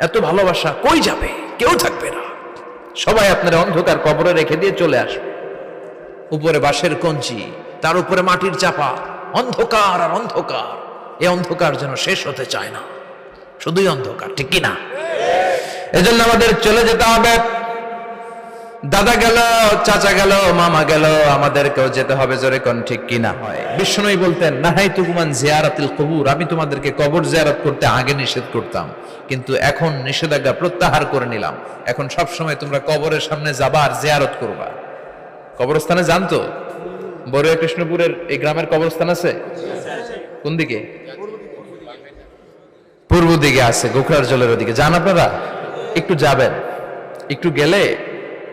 এত ভালোবাসা কই যাবে? কেউ থাকবে না। সবাই আপনার অন্ধকার কবরে রেখে দিয়ে চলে আসবে। উপরে বাঁশের কঞ্চি, তার উপরে মাটির চাপা, অন্ধকার আর অন্ধকার। এই অন্ধকার যেন শেষ হতে চায় না। শুধুই অন্ধকার, ঠিক কিনা এজন্য আমাদের চলে যেতে হবে। দাদা গেল, চাচা গেল, মামা গেল, আমাদেরকেও যেতে হবে জোরে কোন ঠিক কি না হয়। বিষ্ণুই বলতেন, নাহাই তুকুমান জিয়ারাতিল কবুর, আমি তোমাদেরকে কবর জিয়ারত করতে আগে নিষেধ করতাম, কিন্তু এখন নিষেধাজ্ঞা প্রত্যাহার করে নিলাম। এখন সব সময় তোমরা কবরের সামনে যাবা আর জিয়ারত করবা। কবরস্থানে জানতো বড়ুয়া কৃষ্ণপুরের এই গ্রামের কবরস্থান আছে? কোন দিকে? পূর্ব দিকে আছে, গোখরার জলের ওদিকে। যান আপনারা, একটু যাবেন। একটু গেলে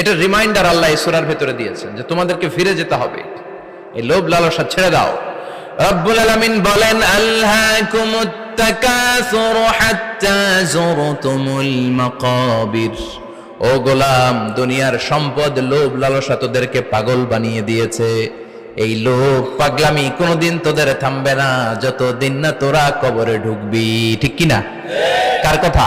এটা রিমাইন্ডার আল্লাহ ইসুরার ভেতরে দিয়েছেন যে তোমাদেরকে ফিরে যেতে হবে। এই লোভ লালসা ছেড়ে দাও। রব্বুল আলামিন বলেন আল্লাহকুমুত তাকাসুর হাত্তা যুরতুমুল মাকাবির। ও গোলাম, দুনিয়ার সম্পদ, লোভ লালসা তোদেরকে পাগল বানিয়ে দিয়েছে। এই লোভ পাগলামি কোনোদিন তোদের থামবে না, যতদিন না তোরা কবরে ঢুকবি। ঠিক কিনা? কার কথা?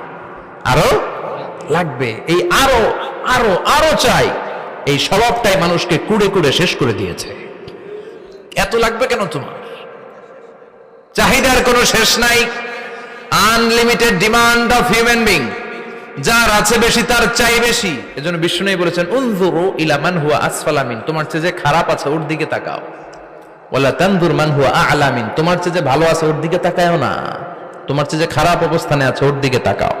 আরও লাগবে। এই আরও আরও আরও চাই। এই স্বভাবটাই মানুষকে কুড়ে কুড়ে শেষ করে দিয়েছে। এত লাগবে কেন তোমার? চাহিদার কোনো শেষ নাই। Unlimited demand of human being যার আছে বেশি, তার চাই বেশি। এজন্য বিষ্ণু বলেছেন, উনজুরু ইলা মান হুয়া আসফালামিন তোমার চেয়ে যে খারাপ আছে, ওর দিকে তাকাও। ওয়ালা তানদুর মান হুয়া আলামিন তোমার চেয়ে যে ভালো আছে, ওর দিকে তাকায়ও না। তোমার চেয়ে যে খারাপ অবস্থানে আছে, ওর দিকে তাকাও।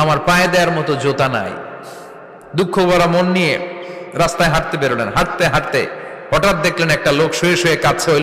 আমার পায়ে দেওয়ার মতো জোতা নাই। দুঃখ ভরা মন নিয়ে রাস্তায় হাঁটতে বেরোলেন। হাঁটতে হাঁটতে হঠাৎ দেখলেন একটা লোক শুয়ে শুয়ে কাছে